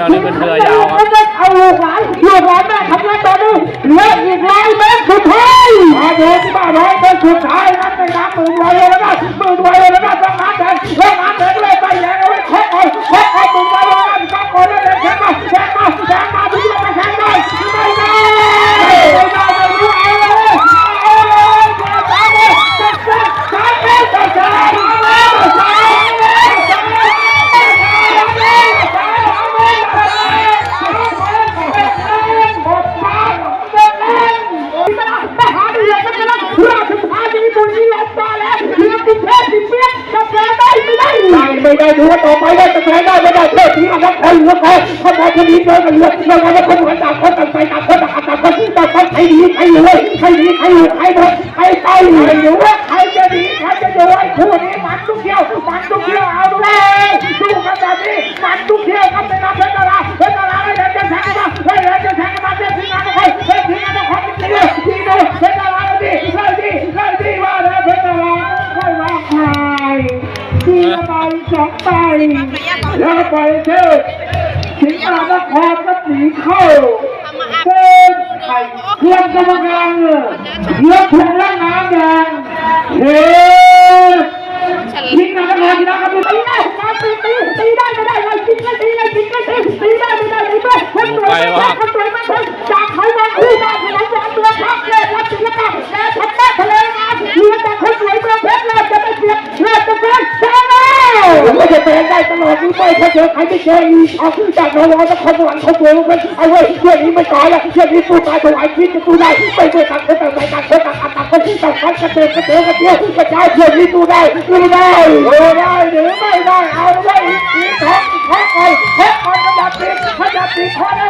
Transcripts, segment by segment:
ยวเลยเป็นเรือยาวครับเอาลูกหลานลูกหลานแม่ทำงานตอนนี้เหลืออีกร้อยเมตรสุดท้ายมาดูที่บ้านร้อยเมตรสุดท้ายนั้นในน้ำมือไวเลยนะมือไวเลยนะ ไม่ได้ดูว่าต่อไปได้จะแพ้ได้ไม่ได้เพื่อที่อนาคตเหลือแพ้ถ้าบอกคนนี้เจอกันเหลือเราจะคนหัวต่างคนต่างไปต่างคนต่างต่างคนต่างคนใครดีใครรวยใครดีใครอยู่ใครหมดใครไปใครอยู่ใครจะดีใครจะรวยคู่นี้มันทุกเที่ยวมันทุกเที่ยวเอาเลยสู้กันแบบนี้มันทุกเที่ยวครับ สองใบแล้วไปเชื่อสิงห์นครก็หนีเข้าเป็นไข่เครื่องกรรมการเลือกถุงและน้ำแดงเฮ้ยิงนะครชนะครับตีได้ตีตีตีได้ไม่ได้เลยยิงก็ตีเลยยิงก็ตีตีได้ไม่ได้ตีไปคนสวยไม่คนสวยไม่คน ได้ตลอดนี้ไปถ้าเจอใครไม่เจออีกเอาจากนรกนครสวรรค์เขาเจอมันเอาไว้เรื่องนี้ไม่ต่อยแล้วเรื่องนี้สู้ตายถวายชีวิตจะสู้ได้ไม่เมื่อต่างคนต่างไปต่างคนต่างอัดต่างคนต่างคนกระเตงกระเตงกระเตี้ยวกระจายเรื่องนี้สู้ได้สู้ได้สู้ได้หรือไม่ได้เอาไว้ทีท้องท้องก่อนท้องก่อนขยับตีขยับตีท้อแ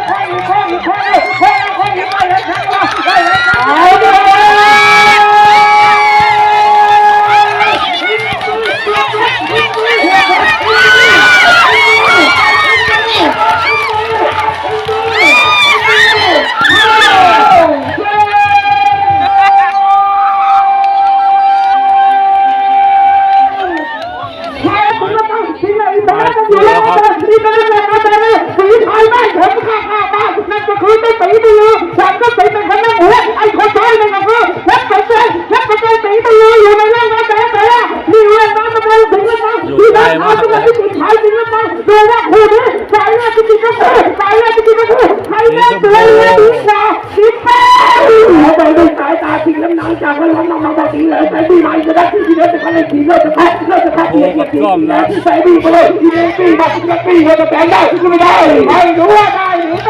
ได้ทำเป็นสิ่งที่ใช้สิ่งนั้นดูว่าคู่นี้สายแรกจริงก็คือสายแรกจริงก็คือใครแรกตัวเอดีกว่าสิบแปดเอาไปด้วยสายตาจริงน้ำหนักจากวันวันน้องน้องบอกดีเลยใส่ดีไหมจะได้ที่เดินจะทำให้ดีเลิกจะแพ้เลิกจะแพ้เลิกจะใส่ดีไปเลยดีเลยดีมาดีดีเราจะแพ้ได้ไม่ได้ไม่รู้ว่าได้หรือ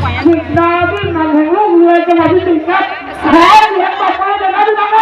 ขุนนาบึ้งนำแห่งลูกเรือจังหวัดพิจิตรครับแพ้เหรียญต่อไปเลยนะพี่น้องครับสิดาวิ่งนำแห่ง